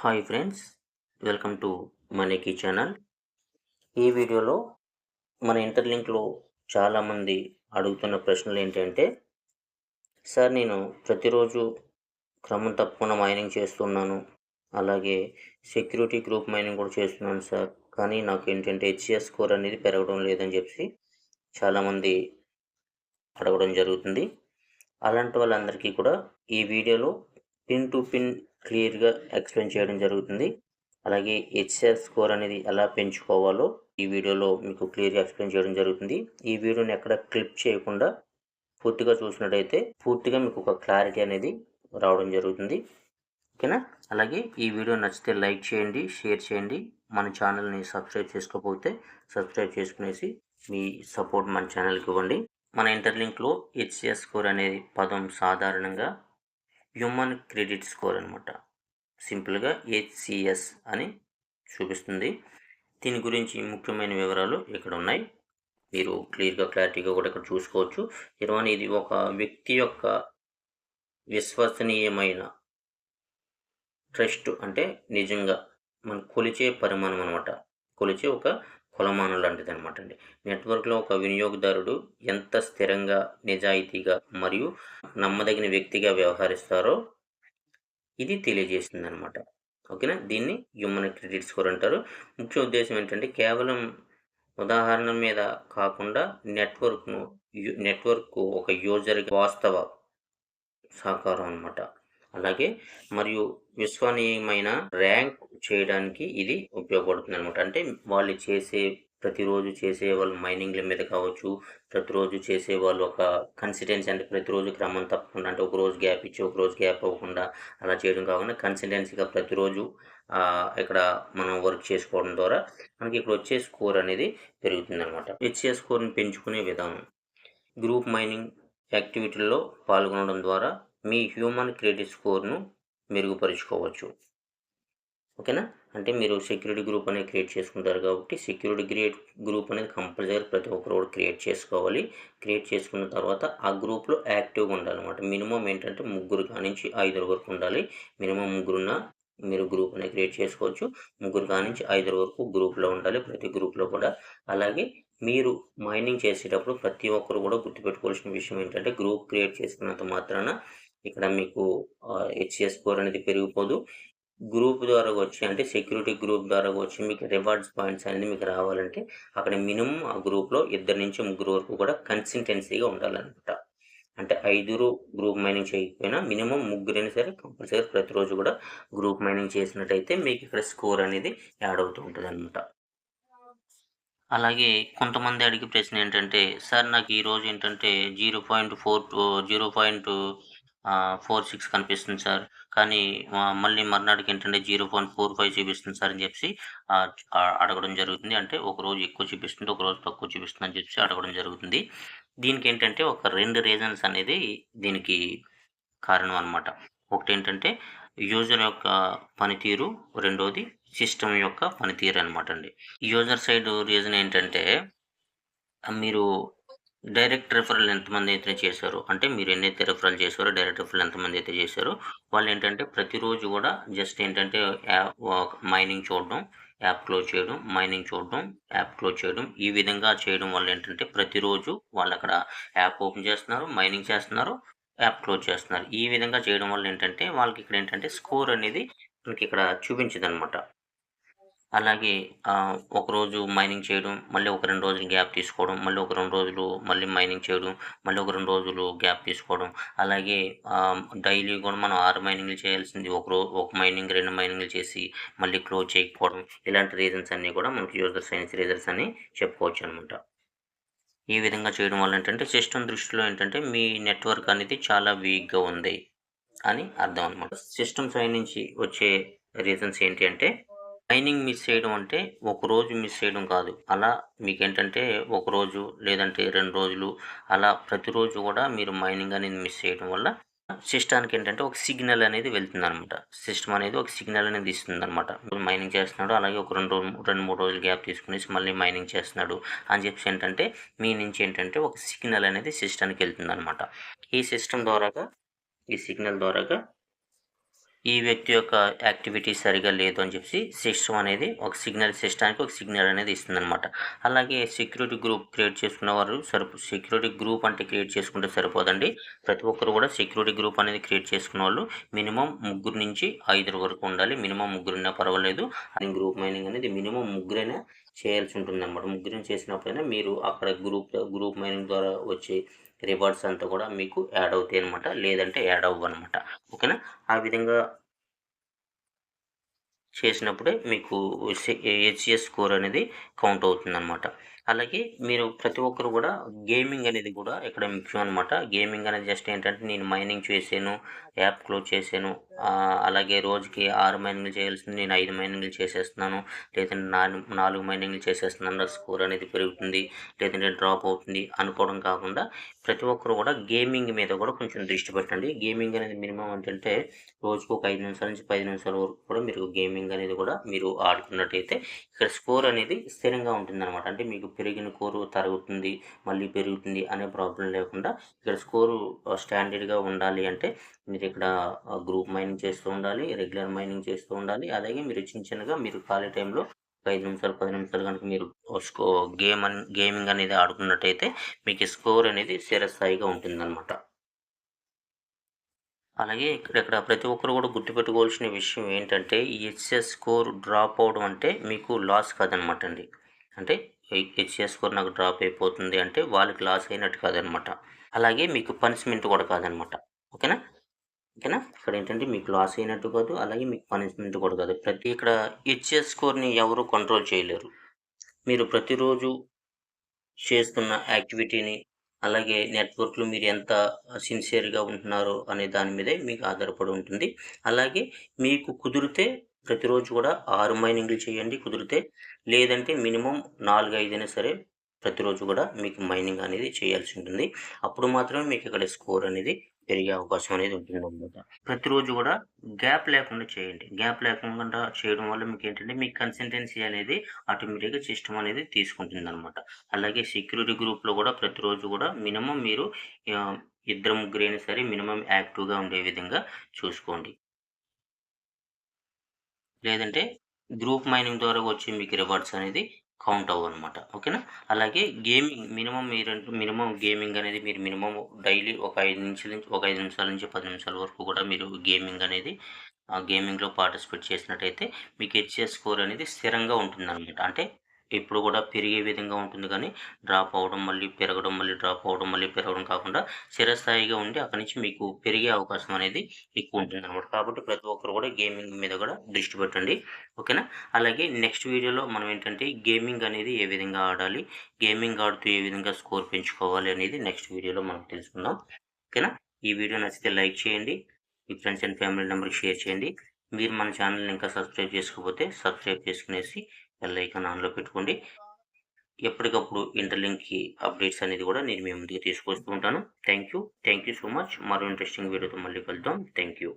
Hi friends welcome to మనీకి channel ఈ వీడియోలో మన ఇంటర్లింక్లో చాలామంది అడుగుతున్న ప్రశ్నలు ఏంటంటే సార్ నేను ప్రతిరోజు క్రమం తప్పకుండా మైనింగ్ చేస్తున్నాను. అలాగే సెక్యూరిటీ గ్రూప్ మైనింగ్ కూడా చేస్తున్నాను సార్. కానీ నాకు ఏంటంటే హెచ్సిఎస్ స్కోర్ అనేది పెరగడం లేదని చెప్పి చాలామంది అడగడం జరుగుతుంది. అలాంటి వాళ్ళందరికీ కూడా ఈ వీడియోలో పిన్ టు పిన్ క్లియర్గా ఎక్స్ప్లెయిన్ చేయడం జరుగుతుంది. అలాగే హెచ్సిఆర్ స్కోర్ అనేది ఎలా పెంచుకోవాలో ఈ వీడియోలో మీకు క్లియర్గా ఎక్స్ప్లెయిన్ చేయడం జరుగుతుంది. ఈ వీడియోని ఎక్కడ క్లిప్ చేయకుండా పూర్తిగా చూసినట్టయితే పూర్తిగా మీకు ఒక క్లారిటీ అనేది రావడం జరుగుతుంది. ఓకేనా? అలాగే ఈ వీడియో నచ్చితే లైక్ చేయండి షేర్ చేయండి. మన ఛానల్ని సబ్స్క్రైబ్ చేసుకోకపోతే సబ్స్క్రైబ్ చేసుకునేసి మీ సపోర్ట్ మన ఛానల్కి ఇవ్వండి. మన ఇంటర్లింక్లో హెచ్సిఎస్ స్కోర్ అనేది పదం సాధారణంగా హ్యూమన్ క్రెడిట్ స్కోర్ అనమాట సింపుల్గా హెచ్సిఎస్ అని చూపిస్తుంది. దీని గురించి ముఖ్యమైన వివరాలు ఇక్కడ ఉన్నాయి. మీరు క్లియర్గా క్లారిటీగా కూడా ఇక్కడ చూసుకోవచ్చు. ఇరవై ఇది ఒక వ్యక్తి యొక్క విశ్వసనీయమైన ట్రస్ట్ అంటే నిజంగా మనం కొలిచే పరిమాణం అనమాట కొలిచే ఒక కొలమానం లాంటిది అనమాట అండి నెట్వర్క్లో ఒక వినియోగదారుడు ఎంత స్థిరంగా నిజాయితీగా మరియు నమ్మదగిన వ్యక్తిగా వ్యవహరిస్తారో ఇది తెలియజేస్తుంది అనమాట ఓకేనా? దీన్ని హ్యూమన్ క్రెడిట్ స్కోర్ అంటారు. ముఖ్య ఉద్దేశం ఏంటంటే కేవలం ఉదాహరణ మీద కాకుండా నెట్వర్క్ను నెట్వర్క్ ఒక యూజర్ వాస్తవ సహకారం అనమాట అలాగే మరియు విశ్వనీయమైన ర్యాంక్ చేయడానికి ఇది ఉపయోగపడుతుంది అనమాట అంటే వాళ్ళు చేసే ప్రతిరోజు చేసే వాళ్ళు మైనింగ్ల మీద కావచ్చు ప్రతిరోజు చేసే వాళ్ళు ఒక కన్సిస్టెన్సీ అంటే ప్రతిరోజు క్రమం తప్పకుండా అంటే ఒక రోజు గ్యాప్ ఇచ్చి ఒక రోజు గ్యాప్ అవ్వకుండా అలా చేయడం కాకుండా కన్సిస్టెన్సీగా ప్రతిరోజు ఇక్కడ మనం వర్క్ చేసుకోవడం ద్వారా మనకి ఇక్కడ వచ్చే స్కోర్ అనేది పెరుగుతుంది అనమాట హెచ్ఏ స్కోర్ని పెంచుకునే విధానం. గ్రూప్ మైనింగ్ యాక్టివిటీల్లో పాల్గొనడం ద్వారా మీ హ్యూమన్ క్రెడిట్ స్కోర్ను మెరుగుపరుచుకోవచ్చు. ఓకేనా? అంటే మీరు సెక్యూరిటీ గ్రూప్ అనేది క్రియేట్ చేసుకుంటారు కాబట్టి సెక్యూరిటీ క్రియేట్ గ్రూప్ అనేది కంపల్సరీ ప్రతి ఒక్కరు కూడా క్రియేట్ చేసుకోవాలి. క్రియేట్ చేసుకున్న తర్వాత ఆ గ్రూప్లో యాక్టివ్గా ఉండాలన్నమాట. మినిమం ఏంటంటే ముగ్గురు కానించి ఐదుగురు వరకు ఉండాలి. మినిమం ముగ్గురున్న మీరు గ్రూప్ అనేది క్రియేట్ చేసుకోవచ్చు. ముగ్గురు కానించి ఐదుగురు వరకు గ్రూప్లో ఉండాలి. ప్రతి గ్రూప్లో కూడా. అలాగే మీరు మైనింగ్ చేసేటప్పుడు ప్రతి ఒక్కరు కూడా గుర్తుపెట్టుకోవాల్సిన విషయం ఏంటంటే గ్రూప్ క్రియేట్ చేసుకున్నంత మాత్రాన ఇక్కడ మీకు హెచ్సిఎస్ స్కోర్ అనేది పెరిగిపోదు. గ్రూప్ ద్వారా వచ్చి అంటే సెక్యూరిటీ గ్రూప్ ద్వారా వచ్చి మీకు రివార్డ్స్ పాయింట్స్ అనేది మీకు రావాలంటే అక్కడ మినిమం ఆ గ్రూప్లో ఇద్దరు నుంచి ముగ్గురు వరకు కూడా కన్సిస్టెన్సీగా ఉండాలన్నమాట. అంటే ఐదుగురు గ్రూప్ మైనింగ్ చేయకపోయినా మినిమం ముగ్గురైనా సరే కంపల్సరీ ప్రతిరోజు కూడా గ్రూప్ మైనింగ్ చేసినట్టయితే మీకు ఇక్కడ స్కోర్ అనేది యాడ్ అవుతూ ఉంటుంది అనమాట అలాగే కొంతమంది అడిగే ప్రశ్న ఏంటంటే సార్ నాకు ఈరోజు ఏంటంటే zero point four zero point four six కనిపిస్తుంది సార్. కానీ మళ్ళీ మర్నాటికి ఏంటంటే జీరో పాయింట్ ఫోర్ ఫైవ్ చూపిస్తుంది సార్ అని చెప్పి అడగడం జరుగుతుంది. అంటే ఒక రోజు ఎక్కువ చూపిస్తుంది ఒక రోజు తక్కువ చూపిస్తుంది అని చెప్పి అడగడం జరుగుతుంది. దీనికి ఏంటంటే ఒక రెండు రీజన్స్ అనేది దీనికి కారణం అనమాట ఒకటి ఏంటంటే యూజర్ యొక్క పనితీరు రెండోది సిస్టమ్ యొక్క పనితీరు అనమాట అండి. యూజర్ సైడ్ రీజన్ ఏంటంటే మీరు డైరెక్ట్ రిఫరల్ ఎంతమంది అయితే చేశారో అంటే మీరు ఎన్నైతే రిఫరల్ చేశారో డైరెక్ట్ రిఫరల్ ఎంతమంది అయితే చేశారో వాళ్ళు ఏంటంటే ప్రతిరోజు కూడా జస్ట్ ఏంటంటే యాప్ మైనింగ్ చూడడం యాప్ క్లోజ్ చేయడం మైనింగ్ చూడడం యాప్ క్లోజ్ చేయడం ఈ విధంగా చేయడం వల్ల ఏంటంటే ప్రతిరోజు వాళ్ళు అక్కడ యాప్ ఓపెన్ చేస్తున్నారు మైనింగ్ చేస్తున్నారు యాప్ క్లోజ్ చేస్తున్నారు. ఈ విధంగా చేయడం వల్ల ఏంటంటే వాళ్ళకి ఇక్కడ ఏంటంటే స్కోర్ అనేది మనకి ఇక్కడ చూపించదనమాట అలాగే ఒకరోజు మైనింగ్ చేయడం మళ్ళీ ఒక రెండు రోజులు గ్యాప్ తీసుకోవడం మళ్ళీ ఒక రెండు రోజులు మళ్ళీ మైనింగ్ చేయడం మళ్ళీ ఒక రెండు రోజులు గ్యాప్ తీసుకోవడం. అలాగే డైలీ కూడా మనం ఆరు మైనింగ్లు చేయాల్సింది. ఒక రోజు ఒక మైనింగ్ రెండు మైనింగ్లు చేసి మళ్ళీ క్లోజ్ చేయకపోవడం. ఇలాంటి రీజన్స్ అన్నీ కూడా మనకి యూజర్ సైన్స్ రీజన్స్ అని చెప్పుకోవచ్చు అనమాట ఈ విధంగా చేయడం వల్ల ఏంటంటే సిస్టమ్ దృష్టిలో ఏంటంటే మీ నెట్వర్క్ అనేది చాలా వీక్గా ఉంది అని అర్థం అనమాట సిస్టమ్ సైడ్ నుంచి వచ్చే రీజన్స్ ఏంటి అంటే మైనింగ్ మిస్ చేయడం అంటే ఒక రోజు మిస్ చేయడం కాదు. అలా మీకేంటంటే ఒక రోజు లేదంటే రెండు రోజులు అలా ప్రతిరోజు కూడా మీరు మైనింగ్ అనేది మిస్ చేయడం వల్ల సిస్టానికి ఏంటంటే ఒక సిగ్నల్ అనేది వెళ్తుంది అనమాట సిస్టమ్ అనేది ఒక సిగ్నల్ అనేది ఇస్తుంది అనమాట మైనింగ్ చేస్తున్నాడు అలాగే ఒక రెండు రెండు మూడు రోజులు గ్యాప్ తీసుకునేసి మళ్ళీ మైనింగ్ చేస్తున్నాడు అని చెప్పి ఏంటంటే మీ నుంచి ఏంటంటే ఒక సిగ్నల్ అనేది సిస్టానికి వెళ్తుంది అనమాట ఈ సిస్టమ్ ద్వారాగా ఈ సిగ్నల్ ద్వారాగా ఈ వ్యక్తి యొక్క యాక్టివిటీ సరిగా లేదు అని చెప్పి సిస్టమ్ అనేది ఒక సిగ్నల్ సిస్టానికి ఒక సిగ్నల్ అనేది ఇస్తుందన్నమాట. అలాగే సెక్యూరిటీ గ్రూప్ క్రియేట్ చేసుకున్న వారు సరిపో సెక్యూరిటీ గ్రూప్ అంటే క్రియేట్ చేసుకుంటే సరిపోదండి. ప్రతి ఒక్కరు కూడా సెక్యూరిటీ గ్రూప్ అనేది క్రియేట్ చేసుకున్న వాళ్ళు మినిమం ముగ్గురు నుంచి ఐదు వరకు ఉండాలి. మినిమం ముగ్గురున్నా పర్వాలేదు. అది గ్రూప్ మైనింగ్ అనేది మినిమం ముగ్గురైనా చేయాల్సి ఉంటుంది అనమాట ముగ్గురిని చేసినప్పుడైనా మీరు అక్కడ గ్రూప్ గ్రూప్ మైనింగ్ ద్వారా వచ్చే రివార్డ్స్ అంతా కూడా మీకు యాడ్ అవుతాయి అనమాట లేదంటే యాడ్ అవ్వు అనమాట ఓకేనా? ఆ విధంగా చేసినప్పుడే మీకు హెచ్ఎస్ స్కోర్ అనేది కౌంట్ అవుతుందన్నమాట అలాగే మీరు ప్రతి ఒక్కరు కూడా గేమింగ్ అనేది కూడా ఇక్కడ ముఖ్యం అనమాట గేమింగ్ అనేది జస్ట్ ఏంటంటే నేను మైనింగ్ చేశాను యాప్ క్లోజ్ చేశాను. అలాగే రోజుకి ఆరు మైనింగ్లు చేయాల్సింది నేను ఐదు మైనింగ్లు చేసేస్తున్నాను. లేదంటే నాలుగు నాలుగు మైనింగ్లు చేసేస్తున్నాను. స్కోర్ అనేది పెరుగుతుంది. లేదంటే డ్రాప్ అవుతుంది అనుకోవడం కాకుండా ప్రతి ఒక్కరు కూడా గేమింగ్ మీద కూడా కొంచెం దృష్టి పెట్టండి. గేమింగ్ అనేది మినిమం ఏంటంటే రోజుకు ఒక ఐదు నిమిషాల నుంచి పది నిమిషాల వరకు కూడా మీరు గేమింగ్ అనేది కూడా మీరు ఆడుకున్నట్టయితే ఇక్కడ స్కోర్ అనేది స్థిరంగా ఉంటుంది అనమాట అంటే మీకు పెరిగిన కోరు తరుగుతుంది మళ్ళీ పెరుగుతుంది అనే ప్రాబ్లం లేకుండా ఇక్కడ స్కోరు స్టాండర్డ్గా ఉండాలి అంటే మీరు ఇక్కడ గ్రూప్ మైనింగ్ చేస్తూ ఉండాలి రెగ్యులర్ మైనింగ్ చేస్తూ ఉండాలి. అలాగే మీరు చిన్న చిన్నగా మీరు ఖాళీ టైంలో ఒక ఐదు నిమిషాలు పది నిమిషాలు కనుక మీరు స్కో గేమ్ అని గేమింగ్ అనేది ఆడుకున్నట్టయితే మీకు స్కోర్ అనేది స్థిరస్థాయిగా ఉంటుందన్నమాట. అలాగే ఇక్కడ ఇక్కడ ప్రతి ఒక్కరు కూడా గుర్తుపెట్టుకోవాల్సిన విషయం ఏంటంటే ఈ హెచ్ఎస్ స్కోర్ డ్రాప్ అవడం అంటే మీకు లాస్ కాదనమాట అండి. అంటే హెచ్ఎస్ స్కోర్ నాకు డ్రాప్ అయిపోతుంది అంటే వాళ్ళకి లాస్ అయినట్టు కాదనమాట అలాగే మీకు పనిష్మెంట్ కూడా కాదనమాట ఓకేనా? ఓకేనా? ఇక్కడ ఏంటంటే మీకు లాస్ అయినట్టు కాదు అలాగే మీకు పనిష్మెంట్ కూడా కాదు. ప్రతి ఇక్కడ హెచ్ఎస్ స్కోర్ని ఎవరు కంట్రోల్ చేయలేరు. మీరు ప్రతిరోజు చేస్తున్న యాక్టివిటీని అలాగే నెట్వర్క్లో మీరు ఎంత సిన్సియర్గా ఉంటున్నారో అనే దాని మీదే మీకు ఆధారపడి ఉంటుంది. అలాగే మీకు కుదిరితే ప్రతిరోజు కూడా ఆరు మైనింగ్లు చేయండి కుదిరితే. లేదంటే మినిమం నాలుగు ఐదైనా సరే ప్రతిరోజు కూడా మీకు మైనింగ్ అనేది చేయాల్సి ఉంటుంది. అప్పుడు మాత్రమే మీకు ఇక్కడ స్కోర్ అనేది పెరిగే అవకాశం అనేది ఉంటుంది అనమాట ప్రతిరోజు కూడా గ్యాప్ లేకుండా చేయండి. గ్యాప్ లేకుండా చేయడం వల్ల మీకు ఏంటంటే మీ కన్సిస్టెన్సీ అనేది ఆటోమేటిక్గా సిస్టమ్ అనేది తీసుకుంటుంది అనమాట అలాగే సెక్యూరిటీ గ్రూప్లో కూడా ప్రతిరోజు కూడా మినిమం మీరు ఇద్దరు ముగ్గురైనా సరే మినిమం యాక్టివ్గా ఉండే విధంగా చూసుకోండి. లేదంటే గ్రూప్ మైనింగ్ ద్వారా వచ్చే మీకు రివార్డ్స్ అనేది కౌంట్ అవ్వు అనమాట ఓకేనా? అలాగే గేమింగ్ మినిమం మీరు మినిమం గేమింగ్ అనేది మీరు మినిమం డైలీ ఒక ఐదు నిమిషాల నుంచి ఒక ఐదు నిమిషాల నుంచి పది నిమిషాల వరకు కూడా మీరు గేమింగ్ అనేది ఆ గేమింగ్లో పార్టిసిపేట్ చేసినట్టయితే మీకు హెచ్ఎస్ స్కోర్ అనేది స్థిరంగా ఉంటుందన్నమాట. అంటే ఎప్పుడు కూడా పెరిగే విధంగా ఉంటుంది కానీ డ్రాప్ అవడం మళ్ళీ పెరగడం మళ్ళీ డ్రాప్ అవడం మళ్ళీ పెరగడం కాకుండా స్థిరస్థాయిగా ఉండి అక్కడి నుంచి మీకు పెరిగే అవకాశం అనేది ఎక్కువ ఉంటుంది అనమాట కాబట్టి ప్రతి ఒక్కరు కూడా గేమింగ్ మీద కూడా దృష్టి పెట్టండి. ఓకేనా? అలాగే నెక్స్ట్ వీడియోలో మనం ఏంటంటే గేమింగ్ అనేది ఏ విధంగా ఆడాలి గేమింగ్ ఆడుతూ ఏ విధంగా స్కోర్ పెంచుకోవాలి అనేది నెక్స్ట్ వీడియోలో మనం తెలుసుకుందాం. ఓకేనా? ఈ వీడియో నచ్చితే లైక్ చేయండి. మీ ఫ్రెండ్స్ అండ్ ఫ్యామిలీ నెంబర్కి షేర్ చేయండి. మీరు మన ఛానల్ని ఇంకా సబ్స్క్రైబ్ చేసుకోకపోతే సబ్స్క్రైబ్ చేసుకునేసి బెల్ ఐకాన్ ఆన్లో పెట్టుకోండి. ఎప్పటికప్పుడు ఇంటర్లింక్కి అప్డేట్స్ అనేది కూడా నేను మీ ముందుకు తీసుకొస్తూ ఉంటాను. Thank you thank you so much. మరో ఇంట్రెస్టింగ్ వీడియోతో మళ్ళీ కలుద్దాం. Thank you